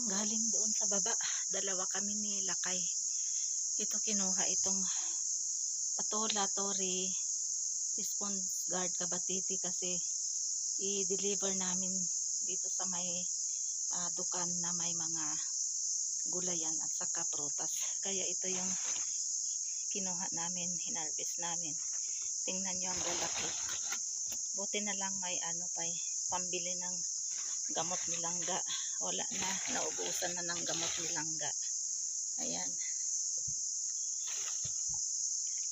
lang galing doon sa baba. Dalawa kami ni Lakay. Ito kinuha itong patola, tori, response guard kabatiti kasi i-deliver namin dito sa may ah, dukan na may mga gulayan at saka prutas. Kaya ito yung kinuha namin, hinarvest namin. Tingnan nyo ang lalaki. Buti na lang may ano pa eh, pambili ng gamot ni Langga. Wala na, naubusan na ng gamot ni Langga. Ayan.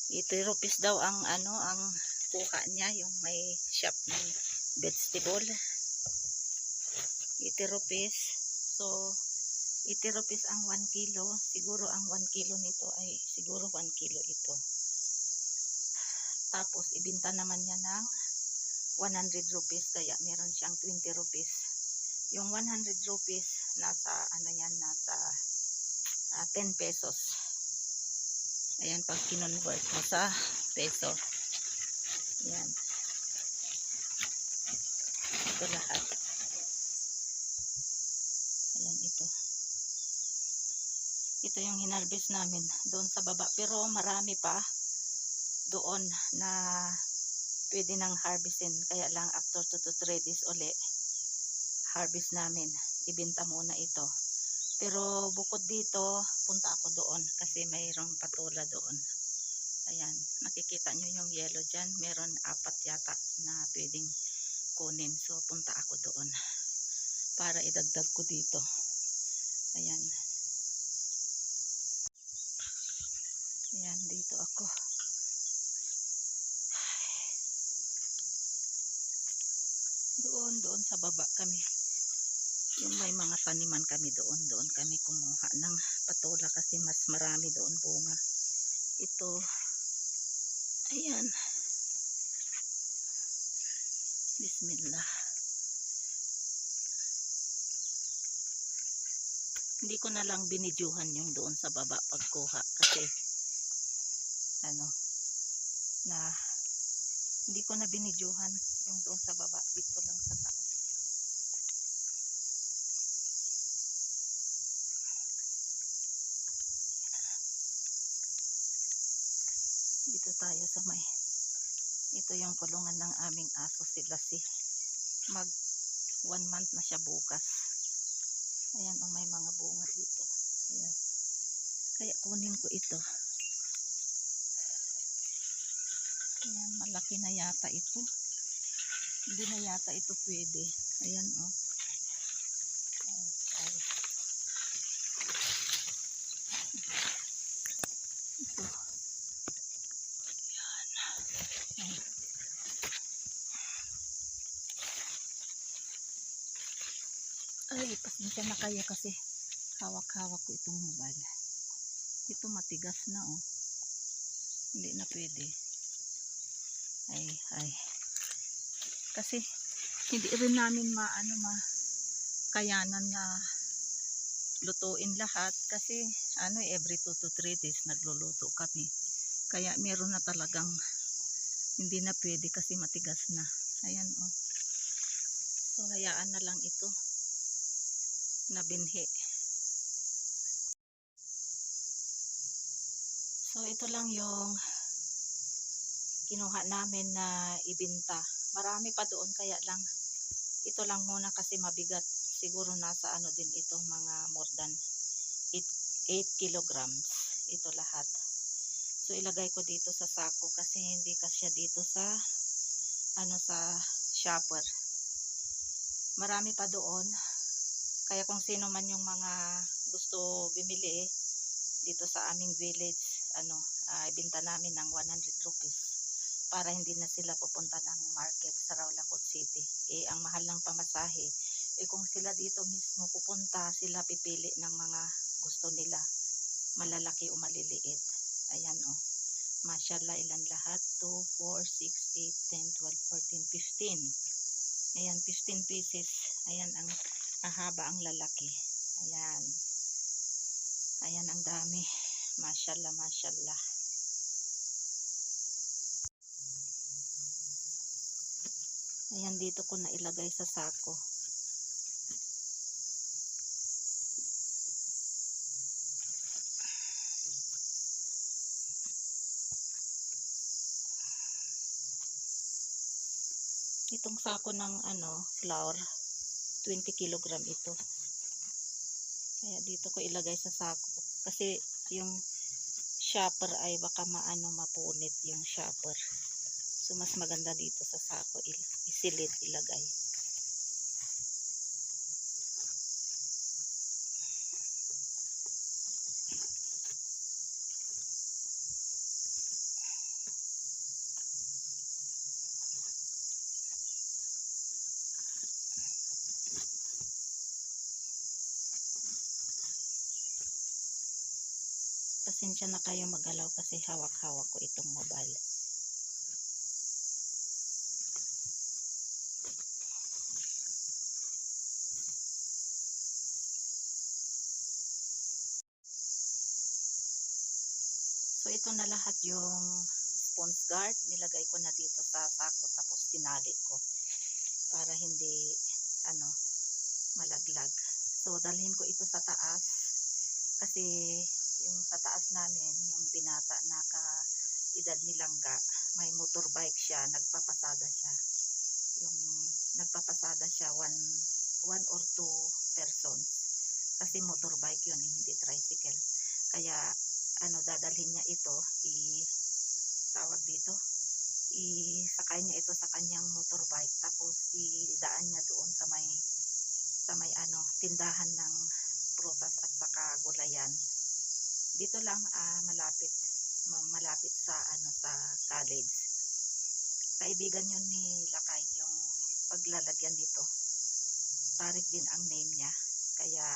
Ito rupees daw ang ano, ang kuha niya, yung may shop ng vegetable. 80 rupees. So, 80 rupees ang 1 kilo. Siguro ang 1 kilo nito ay siguro 1 kilo ito. Tapos, ibinta naman niya ng 100 rupees. Kaya meron siyang 20 rupees. Yung 100 rupees, nasa, ano yan, nasa ah, 10 pesos. Ayan, pag kinonvert mo sa peso. Ayan. Ito lahat. Ayan, ito. Ito yung hinarvest namin doon sa baba. Pero marami pa doon na pwede nang harvestin. Kaya lang after 2 to 3 days uli, harvest namin. Ibenta muna ito. Pero bukod dito, punta ako doon kasi mayroong patula doon. Ayan, nakikita nyo yung yellow dyan. Meron apat yata na pwedeng kunin. So, punta ako doon para idagdag ko dito. Ayan. Ayan, dito ako. Doon, doon sa baba kami. Yung may mga taniman kami doon, doon kami kumuha ng patola kasi mas marami doon bunga. Ito, ayan. Bismillah. Hindi ko na lang binidyuhan yung doon sa baba pagkuha kasi ano na hindi ko na binidyuhan yung doon sa baba dito lang sa taas. Dito tayo sa may ito yung kulungan ng aming aso si Lassie. Mag one month na siya bukas. Ayan, o may mga bunga dito. Ayan. Kaya kunin ko ito. Ayan, malaki na yata ito. Hindi na yata ito pwede. Ayan, o. Ay, Ay, pasensya na kayo kasi hawak-hawak ko itong mobile. Ito matigas na oh. Hindi na pwede. Ay, ay. Kasi hindi rin namin maano ma kayanan na lutuin lahat kasi ano every 2 to 3 days nagluluto kami. Kaya meron na talagang hindi na pwede kasi matigas na. Ayan oh. So hayaan na lang ito na binhi. So ito lang yung kinuha namin na ibinta. Marami pa doon kaya lang ito lang muna kasi mabigat. Siguro nasa ano din ito mga more than 8, 8 kilograms. Ito lahat. So ilagay ko dito sa sako kasi hindi kasya dito sa ano sa shopper. Marami pa doon kaya kung sino man yung mga gusto bimili eh, dito sa aming village, ano, uh, ibenta namin ng 100 rupees para hindi na sila pupunta ng market sa Rawlacot City. Eh, ang mahal ng pamasahe. Eh, kung sila dito mismo pupunta, sila pipili ng mga gusto nila. Malalaki o maliliit. Ayan, oh. Mashallah, ilan lahat? 2, 4, 6, 8, 10, 12, 14, 15. Ayan, 15 pieces. Ayan ang Mahaba ang lalaki. Ayan. Ayan ang dami. Mashallah, mashallah. Ayan, dito ko na ilagay sa sako. itong sako ng ano flour 20 kilogram ito. Kaya dito ko ilagay sa sako. Kasi yung shopper ay baka maano mapunit yung shopper. So mas maganda dito sa sako il isilid ilagay. Pasensya na kayo magalaw kasi hawak-hawak ko itong mobile. So ito na lahat yung sponge guard. Nilagay ko na dito sa sako tapos tinali ko para hindi ano malaglag. So dalhin ko ito sa taas kasi yung sa taas namin, yung binata na ka edad ni Langga, may motorbike siya, nagpapasada siya. Yung nagpapasada siya one, one or two persons. Kasi motorbike yun, eh, hindi tricycle. Kaya ano dadalhin niya ito, i tawag dito, isakay niya ito sa kanyang motorbike tapos idaan niya doon sa may sa may ano tindahan ng prutas at saka gulayan dito lang ah, malapit ma- malapit sa ano sa college. Kaibigan yun ni Lakay yung paglalagyan nito. Tarik din ang name niya. Kaya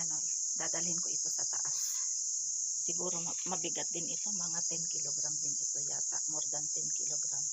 ano dadalhin ko ito sa taas. Siguro ma- mabigat din ito. Mga 10 kilogram din ito yata. More than 10 kilogram